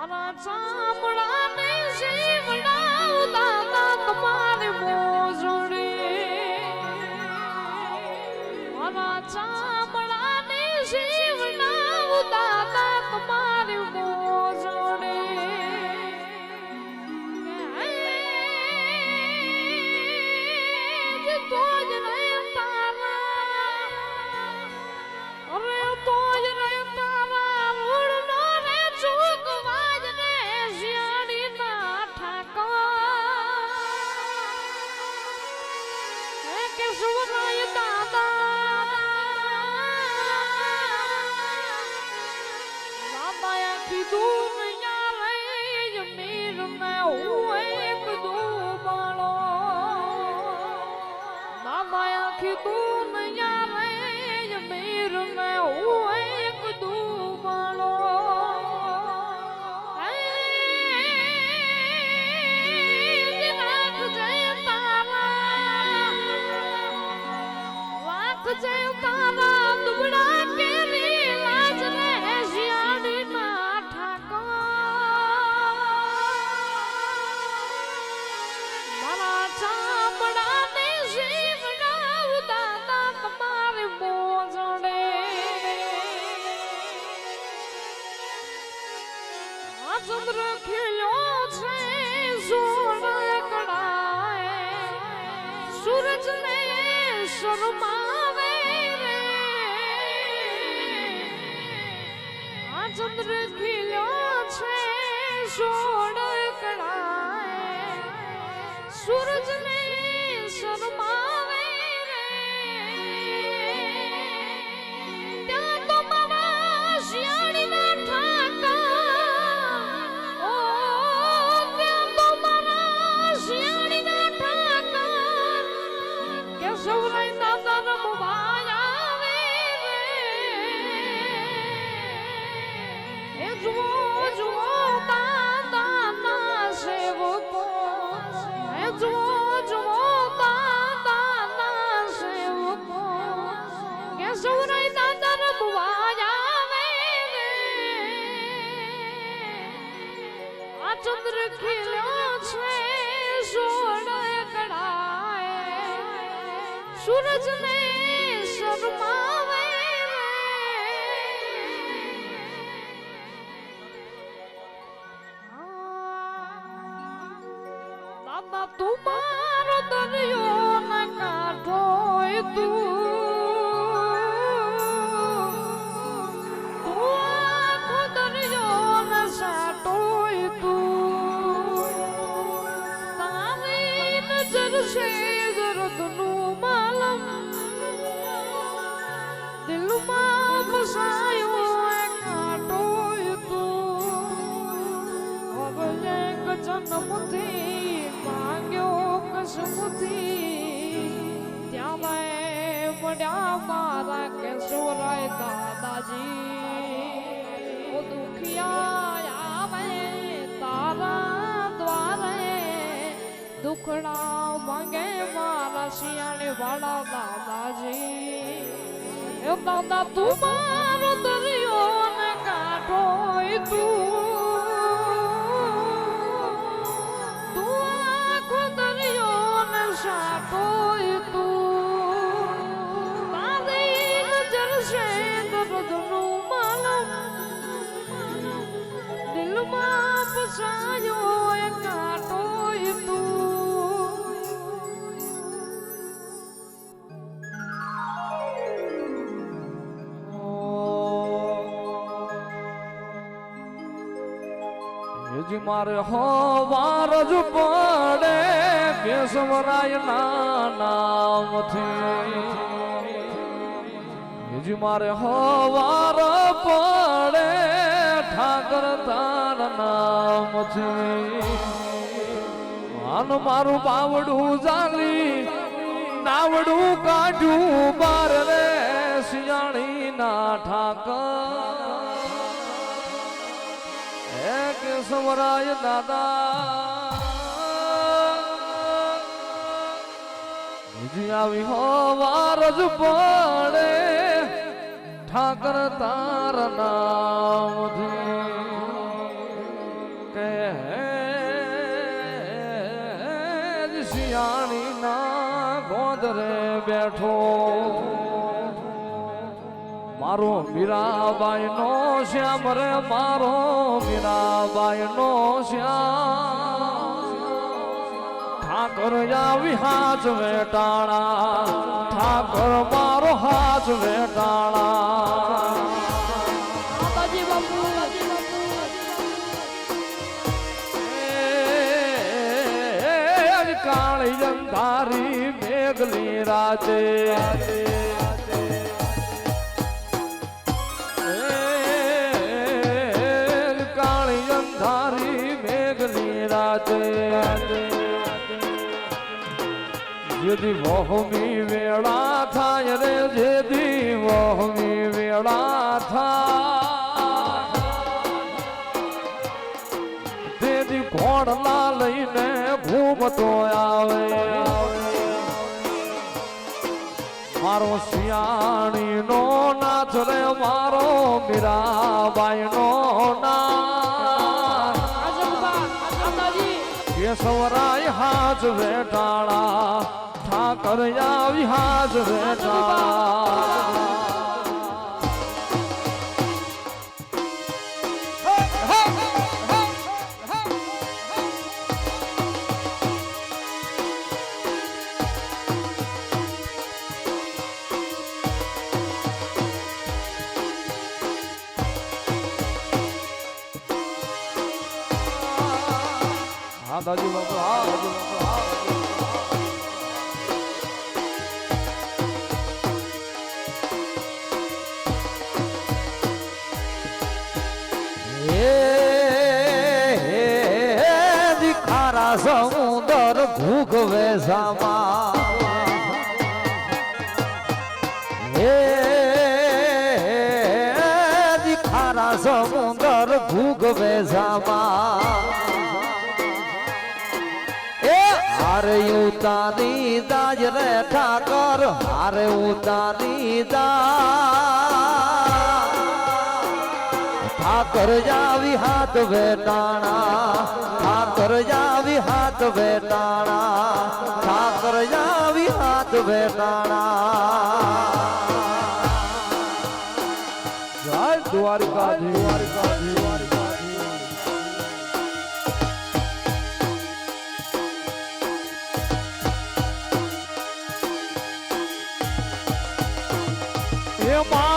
મારા ચામડાને શિવડાવતા ચંદ્ર ખીલ્યો છે સોળ કડાએ સૂરજ ચંદ્ર ખીલ્યો છે સોળ કડાએ સૂરજ ને શરમાવે રે દાદા તું મારો દરિયો ના કાંઠો તું તું એક જન્મથી માંગ્યો કસમથી. ત્યાં મેં મળ્યા મારા કેશોરાય દાદાજી. ઓ દુખિયા આવે તારા દ્વારે. દુખડા માંગે મારા શિયાળે વાળા દાદાજી. એ દાદા તું મારો દરિયો ને કાઢો તું. કાંટો મારે હવાર જ પડે કેશવરાય ના નામથી. હજી મારે હવાર પડે ઠાકર તાર નામ છે આનું મારું બાવડું જાલી, નાવડું કાઢ્યું બાર રે શિયાળી ના ઠાકર. હે કેશવરાય દાદા. બીજી આવી હવાર જ પડે. ઠાકર તાર નામથી કે શિયાણી ના ગોદરે બેઠો મારો મીરાબાઈ નો શ્યામ રે મારો મીરાબાઈ નો શ્યામ ઠાકર આવી હાથ વેટાણા ઠાકર મારો હાથ વેટાણા મેઘલી રાતે. કાળી અંધારી મેઘલી રાતે. જેદી વહમી વેળા થાય રે, જેદી વહમી વેળા થાય. તેથી ઘોડલા લઈને ઘૂમતો આવે. મારો શિયાણી નો નાચ રે મારો મીરાબાઈ નો કેશવરાય હાજ વેટાળા ઠાકર આવી વેટાળા. હા, દાદુ બાપુ, હા દાદુ બાપુ, હા. દીખારા સમુદર ભૂગવે સામા હે સમુદર ભૂગવે સામા ઉતાની દાજ રે ઠાકર હારે ઉતાની દા. ઠાકર જાવી હાથ વેટાણા, ઠાકર જાવી હાથ વેટાણા, ઠાકર જાવી હાથ વેટાણા. જય દ્વારકા દ્વારિકાજી એ મા